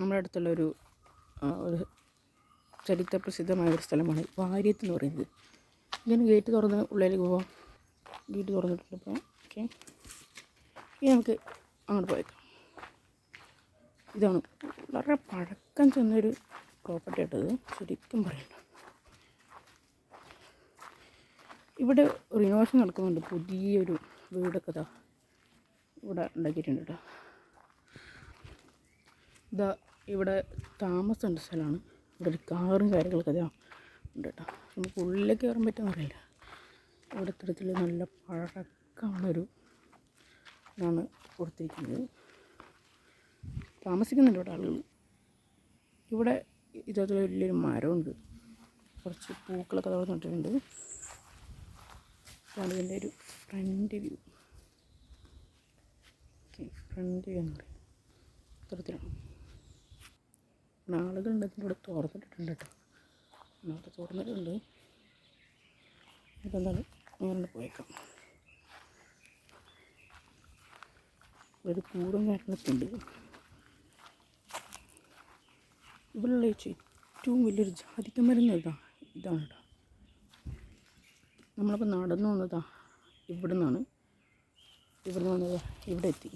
നമ്മുടെ അടുത്തുള്ള ഒരു ചരിത്ര പ്രസിദ്ധമായ ഒരു സ്ഥലമാണ് വാര്യത്ത് എന്ന് പറയുന്നത്. ഇങ്ങനെ ഗേറ്റ് തുറന്ന് ഉള്ളിലേക്ക് പോവാം. ഗേറ്റ് തുറന്നിട്ടുണ്ട് ഇപ്പോൾ ഓക്കെ. ഇനി നമുക്ക് അങ്ങോട്ട് പോയേക്കാം. ഇതാണ് വളരെ പഴക്കം ചെന്നൊരു പ്രോപ്പർട്ടി ആയിട്ടത് ശരിക്കും പറയണ്ട. ഇവിടെ റിനോവേഷൻ നടക്കുന്നുണ്ട്. പുതിയൊരു വീടൊക്കെ ഇതാ ഇവിടെ ഉണ്ടാക്കിയിട്ടുണ്ട് കേട്ടോ ഇതാ ഇവിടെ താമസമുണ്ട് സ്ഥലമാണ്. ഇവിടെ ഒരു കാറും കാര്യങ്ങളൊക്കെ ഇതാ ഉണ്ട് കേട്ടോ. നമുക്ക് ഉള്ളിലേക്ക് കയറാൻ പറ്റുമെന്ന് അറിയില്ല ഇവിടെ ഇത്തരത്തിൽ നല്ല പഴക്കമുള്ളൊരു ഇതാണ് കൊടുത്തിരിക്കുന്നത്. താമസിക്കുന്നുണ്ട് ഇവിടെ ആളുകൾ ഇവിടെ ഇതേപോലെ വലിയൊരു മരമുണ്ട്. കുറച്ച് പൂക്കളൊക്കെ അവിടെ നട്ടിട്ടുണ്ട്. ഇതാണ് ഇതിന്റെ ഒരു ഫ്രണ്ട് വ്യൂ. ഫ്രണ്ട് വ്യൂ എന്ന് പറയും. ഇത്തരത്തിലാണ്. ആളുകളുണ്ട് ഇതിന്റെ ഇവിടെ തുറന്നിട്ടിട്ടുണ്ട് കേട്ടോ. അവിടെ തുറന്നിട്ടുണ്ട് ഇപ്പം എന്താണ് അങ്ങനെ പോയേക്കാം. ഒരു കൂടും കാര്യങ്ങളൊക്കെ ഉണ്ട്. ഇവിടെയുള്ള ഏറ്റവും വലിയൊരു ജാതിക്ക മരുന്ന് ഇതാ ഇതാണ് കേട്ടോ. നമ്മളിപ്പോൾ നടന്നു വന്നതാ ഇവിടെ നിന്നാണ് ഇവിടെ നിന്ന് വന്നത് ഇവിടെ എത്തി.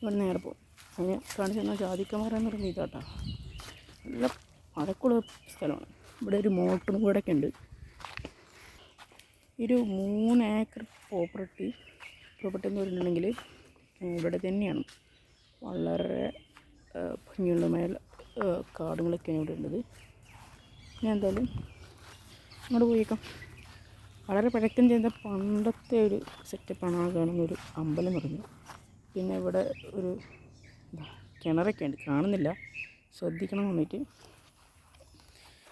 ഇവിടെ നേരെ പോകും അതിന് കാണിച്ചു തന്നാൽ ജാതിക്കമരം എന്ന് പറയുന്നത് ഇതാട്ടോ നല്ല മഴക്കുള്ള സ്ഥലമാണ്. ഇവിടെ ഒരു മോട്ടറും കൂടെ ഒക്കെ ഉണ്ട്. ഒരു മൂന്ന് ഏക്കർ പ്രോപ്പർട്ടി പ്രോപ്പർട്ടി എന്ന് പറഞ്ഞിട്ടുണ്ടെങ്കിൽ ഇവിടെ തന്നെയാണ്. വളരെ ആ, ഭംഗിയുള്ള മേൽ കാടുകളൊക്കെയാണ് ഇവിടെ ഉള്ളത്. ഞാൻ എന്തായാലും അങ്ങോട്ട് പോയേക്കാം. വളരെ പഴക്കം ചെയ്ത പണ്ടത്തെ ഒരു സെറ്റപ്പാണ് ആ കാണുന്നൊരു അമ്പലം പറയുന്നത് പിന്നെ ഇവിടെ ഒരു കിണറൊക്കെ ഉണ്ട്. കാണുന്നില്ല. ശ്രദ്ധിക്കണം വന്നിട്ട്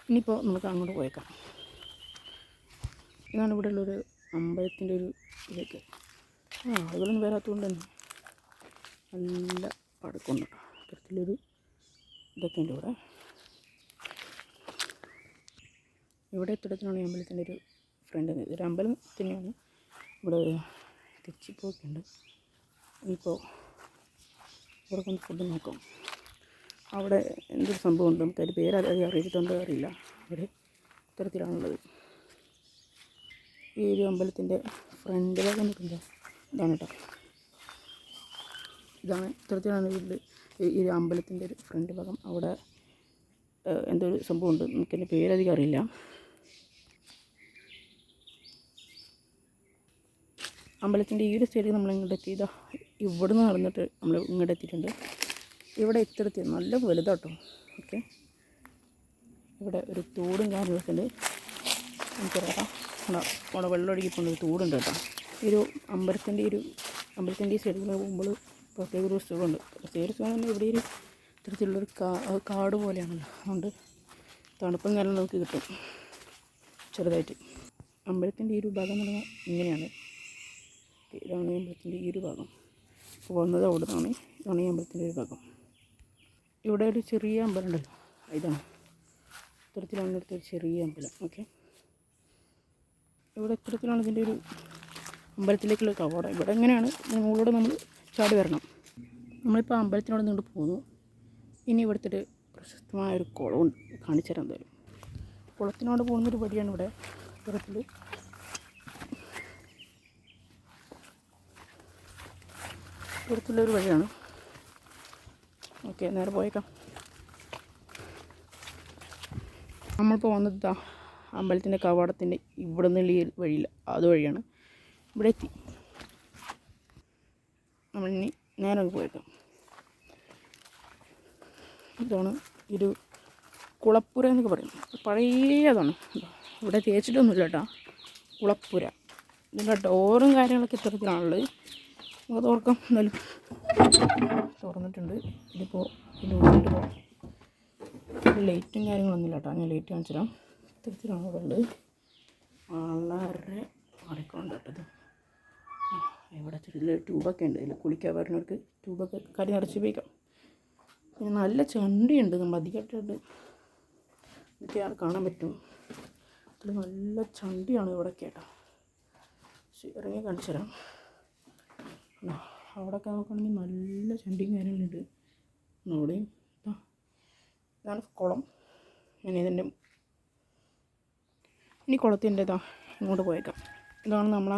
ഇനിയിപ്പോൾ നമുക്ക് അങ്ങോട്ട് പോയേക്കാം. ഇതാണ് ഇവിടെ ഉള്ളൊരു അമ്പലത്തിന്റെ ഒരു ഇതൊക്കെ. ആ ആളുകളൊന്നും വരാത്തതുകൊണ്ട് തന്നെ നല്ല പടക്കുണ്ട് അത്തരത്തിലൊരു ഇതൊക്കെ ഉണ്ട് ഇവിടെ. ഇവിടെ ഇത്തരത്തിലാണ് ഈ അമ്പലത്തിന്റെ ഒരു ഫ്രണ്ട് ഇതൊരു അമ്പലം തന്നെയാണ് ഇവിടെ തെച്ചിപ്പോക്കുണ്ട് ഇനിയിപ്പോൾ ഇവിടെ കൊണ്ട് ഫുഡ് നോക്കാം. അവിടെ എന്തൊരു സംഭവമുണ്ട്? നമുക്കതിന്റെ പേര് അതായത് അറിയിച്ചിട്ടുണ്ടോ അറിയില്ല. അവിടെ ഇത്തരത്തിലാണുള്ളത്. ഈ ഒരു അമ്പലത്തിന്റെ ഫ്രണ്ട് ഭാഗം നിൽക്കുന്നത് ഇതാണ് കേട്ടോ. ഇതാണ് ഇത്തരത്തിലാണ് വീട്. ഈ ഒരു അമ്പലത്തിന്റെ ഒരു ഫ്രണ്ട് ഭാഗം അവിടെ എന്തോ ഒരു സംഭവമുണ്ട്? നമുക്കതിന്റെ പേരധികം അറിയില്ല. അമ്പലത്തിന്റെ ഈ ഒരു സൈഡിൽ നമ്മൾ ഇങ്ങോട്ട് എത്തി ഇതാ നടന്നിട്ട് നമ്മൾ ഇങ്ങോട്ട് എത്തിയിട്ടുണ്ട്. ഇവിടെ ഇത്തരത്തിൽ നല്ല വലുതാട്ടോ. ഓക്കെ. ഇവിടെ ഒരു തൂടും കാര്യങ്ങളൊക്കെ ഉണ്ട്. എനിക്കറിയാം അവിടെ വെള്ളം ഒഴുകി പോകുന്ന ഒരു തോടുണ്ട് കേട്ടോ. ഒരു അമ്പലത്തിന്റെ ഒരു അമ്പലത്തിന്റെ ഈ സൈഡിൽ പോകുമ്പോൾ പ്രത്യേക ഒരു സുഖമുണ്ട് പ്രത്യേക ഒരു സുഖം ഇവിടെ ഒരു ഇത്തരത്തിലുള്ളൊരു കാട് പോലെയാണല്ലോ അതുകൊണ്ട് തണുപ്പും കാലം നമുക്ക് കിട്ടും. ചെറുതായിട്ട്. അമ്പലത്തിന്റെ ഈ ഒരു ഭാഗം എന്ന് പറഞ്ഞാൽ ഇങ്ങനെയാണ്. ഇതാണ് അമ്പലത്തിന്റെ ഈ ഒരു ഭാഗം. പോകുന്നത് അവിടുന്നാണ്. ഇതാണ് ഈ അമ്പലത്തിന്റെ ഒരു ഭാഗം. ഇവിടെ ഒരു ചെറിയ അമ്പലം ഉണ്ടല്ലോ. ഇതാണ്. ഇത്തരത്തിലാണ് ഇവിടുത്തെ ഒരു ചെറിയ അമ്പലം. ഓക്കെ. ഇവിടെ ഇത്തരത്തിലാണ് ഇതിന്റെ ഒരു അമ്പലത്തിലേക്കുള്ള കവാടം ഇവിടെ എങ്ങനെയാണ് മുകളിലൂടെ നമ്മൾ ചാടി വരണം. നമ്മളിപ്പോൾ അമ്പലത്തിനോട് നിങ്ങോട്ട് പോന്നു ഇനി ഇവിടുത്തെ ഒരു പ്രശസ്തമായ ഒരു കുളമുണ്ട് കാണിച്ചു തരാം തരും കുളത്തിനോട് പോകുന്നൊരു വഴിയാണ് ഇവിടെ ഇത്തരത്തിൽ ഇത്തരത്തിലൊരു വഴിയാണ് ഓക്കെ നേരെ പോയേക്കാം നമ്മളിപ്പോൾ വന്നത് ദാ അമ്പലത്തിന്റെ കവാടത്തിന്റെ ഇവിടെ നിന്നുള്ള ഈ വഴിയില്ല അതുവഴിയാണ് ഇവിടെ എത്തി. നമ്മൾ ഇനി നേരെ പോയേക്കാം. ഇതാണ് ഒരു കുളപ്പുര എന്നൊക്കെ പറയും. പഴയതാണ്. ഇവിടെ തേച്ചിട്ടൊന്നുമില്ല കേട്ടോ. കുളപ്പുര. ഇതിന്റെ ഡോറും കാര്യങ്ങളൊക്കെ ഇത്തരത്തിലാണുള്ളത്. നമുക്ക് തുറക്കാം എന്തായാലും. തുറന്നിട്ടുണ്ട്. ഇതിപ്പോൾ ഇതിന്റെ ഉള്ളിലോട്ട് പോകാം ലൈറ്റും കേട്ടോ. ഞാൻ ലൈറ്റ് കാണിച്ചു തരാം ഇത്തരത്തിലാണ് ഇവിടെ വളരെ മാറിക്കൊണ്ട് കേട്ടത് ഇവിടെ ചെറിയ ട്യൂബൊക്കെ ഉണ്ട്. ഇതിൽ കുളിക്കാൻ വരുന്നവർക്ക് ട്യൂബൊക്കെ കരി നിറച്ച് ഉപയോഗിക്കാം. പിന്നെ നല്ല ചണ്ടിയുണ്ട്. നമ്മൾ അധികമായിട്ടുണ്ട് എനിക്ക് കാണാൻ പറ്റും. അതിൽ നല്ല ചണ്ടിയാണ് ഇവിടെ കേട്ടോ. ഇറങ്ങി കാണിച്ചു തരാം അവിടെയൊക്കെ നോക്കുകയാണെങ്കിൽ നല്ല ചണ്ടിയും കാര്യങ്ങളുണ്ട് അവിടെയും ആ ഇതാണ് കുളം. ഞാൻ ഇതിന്റെ ഇനി കുളത്തിന്റെ ഇതാ ഇങ്ങോട്ട് പോയേക്കാം. ഇതാണ് നമ്മൾ